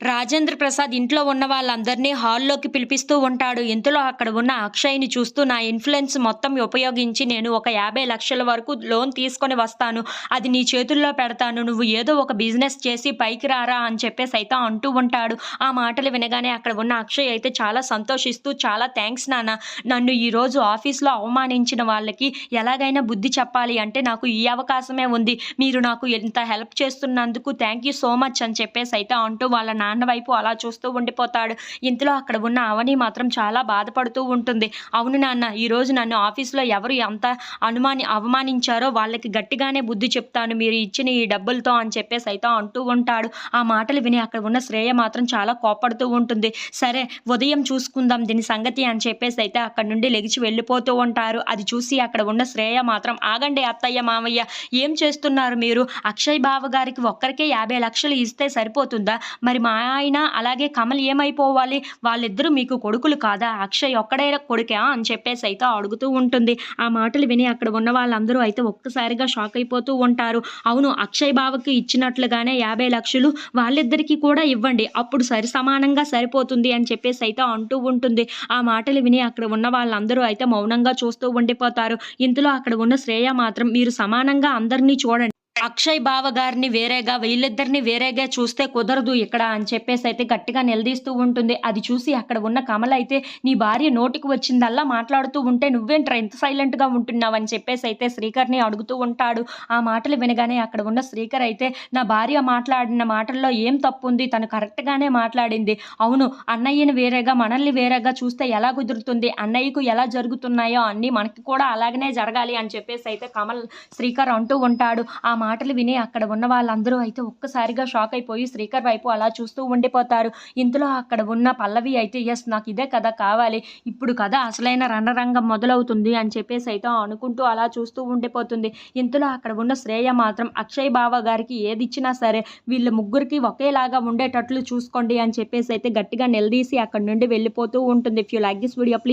రాజేంద్ర ప్రసాద్ ఇంట్లో ఉన్న వాళ్ళందరినీ హాల్లోకి పిలిపిస్తూ ఉంటాడు. ఇంతలో అక్కడ ఉన్న అక్షయ్ని చూస్తూ నా ఇన్ఫ్లుయెన్స్ మొత్తం ఉపయోగించి నేను ఒక యాభై లక్షల వరకు లోన్ తీసుకొని వస్తాను. అది నీ చేతుల్లో పెడతాను. నువ్వు ఏదో ఒక బిజినెస్ చేసి పైకి రారా అని చెప్పేసి అయితే అంటూ ఉంటాడు. ఆ మాటలు వినగానే అక్కడ ఉన్న అక్షయ్ అయితే చాలా సంతోషిస్తూ చాలా థ్యాంక్స్ నాన్న. నన్ను ఈరోజు ఆఫీస్లో అవమానించిన వాళ్ళకి ఎలాగైనా బుద్ధి చెప్పాలి. అంటే నాకు ఈ అవకాశమే ఉంది. మీరు నాకు ఇంత హెల్ప్ చేస్తున్నందుకు థ్యాంక్ యూ సో మచ్ అని చెప్పేసి అయితే అంటూ వాళ్ళ నాన్న వైపు అలా చూస్తూ ఉండిపోతాడు. ఇంతలో అక్కడ ఉన్న అవని మాత్రం చాలా బాధపడుతూ ఉంటుంది. అవును నాన్న ఈరోజు నన్ను ఆఫీస్లో ఎవరు ఎంత అనుమాని అవమానించారో వాళ్ళకి గట్టిగానే బుద్ధి చెప్తాను. మీరు ఇచ్చిన ఈ డబ్బులతో అని చెప్పేసి అయితే అంటూ ఉంటాడు. ఆ మాటలు విని అక్కడ ఉన్న శ్రేయ మాత్రం చాలా కోపడుతూ ఉంటుంది. సరే ఉదయం చూసుకుందాం దీని సంగతి అని చెప్పేసి అయితే అక్కడ నుండి లెగిచి వెళ్ళిపోతూ ఉంటారు. అది చూసి అక్కడ ఉన్న శ్రేయ మాత్రం ఆగండి అత్తయ్య మామయ్య ఏం చేస్తున్నారు మీరు? అక్షయ్ బావ గారికి ఒక్కరికే యాభై లక్షలు ఇస్తే సరిపోతుందా? మరి మా ఆయన అలాగే కమల్ ఏమైపోవాలి? వాళ్ళిద్దరూ మీకు కొడుకులు కాదా? అక్షయ్ ఒక్కడే కొడుకా? అని చెప్పేసి అయితే అడుగుతూ ఉంటుంది. ఆ మాటలు విని అక్కడ ఉన్న వాళ్ళందరూ అయితే ఒక్కసారిగా షాక్ అయిపోతూ ఉంటారు. అవును అక్షయ్ బావకి ఇచ్చినట్లుగానే యాభై లక్షలు వాళ్ళిద్దరికీ కూడా ఇవ్వండి. అప్పుడు సరి సమానంగా సరిపోతుంది అని చెప్పేసి అయితే అంటూ ఉంటుంది. ఆ మాటలు విని అక్కడ ఉన్న వాళ్ళందరూ అయితే మౌనంగా చూస్తూ ఉండిపోతారు. ఇంతలో అక్కడ ఉన్న శ్రేయ మాత్రం మీరు సమానంగా అందరినీ చూడండి. అక్షయ్ బావ గారిని వేరేగా వీళ్ళిద్దరిని వేరేగా చూస్తే కుదరదు ఇక్కడ అని చెప్పేసి అయితే గట్టిగా నిలదీస్తూ ఉంటుంది. అది చూసి అక్కడ ఉన్న కమల అయితే నీ భార్య నోటికి వచ్చిందల్లా మాట్లాడుతూ ఉంటే నువ్వేంట్రా ఎంత సైలెంట్గా ఉంటున్నావు? అని చెప్పేసి అయితే శ్రీకర్ని అడుగుతూ ఉంటాడు. ఆ మాటలు వినగానే అక్కడ ఉన్న శ్రీకర్ అయితే నా భార్య మాట్లాడిన మాటల్లో ఏం తప్పు ఉంది తను కరెక్ట్గానే మాట్లాడింది. అవును అన్నయ్యని వేరేగా మనల్ని వేరేగా చూస్తే ఎలా కుదురుతుంది? అన్నయ్యకు ఎలా జరుగుతున్నాయో అన్నీ మనకి కూడా అలాగనే జరగాలి అని చెప్పేసి అయితే కమల్ శ్రీకర్ అంటూ ఉంటాడు. ఆ మాటలు విని అక్కడ ఉన్న వాళ్ళందరూ అయితే ఒక్కసారిగా షాక్ అయిపోయి శ్రీకర్ వైపు అలా చూస్తూ ఉండిపోతారు. ఇంతలో అక్కడ ఉన్న పల్లవి అయితే ఎస్ నాకు ఇదే కథ కావాలి. ఇప్పుడు కథ అసలైన రణరంగం మొదలవుతుంది అని చెప్పేసి అయితే అనుకుంటూ అలా చూస్తూ ఉండిపోతుంది. ఇంతలో అక్కడ ఉన్న శ్రేయ మాత్రం అక్షయ్ బావ గారికి ఏది ఇచ్చినా సరే వీళ్ళ ముగ్గురికి ఒకేలాగా ఉండేటట్లు చూసుకోండి అని చెప్పేసి అయితే గట్టిగా నిలదీసి అక్కడ నుండి వెళ్ళిపోతూ ఉంటుంది. If you like this video please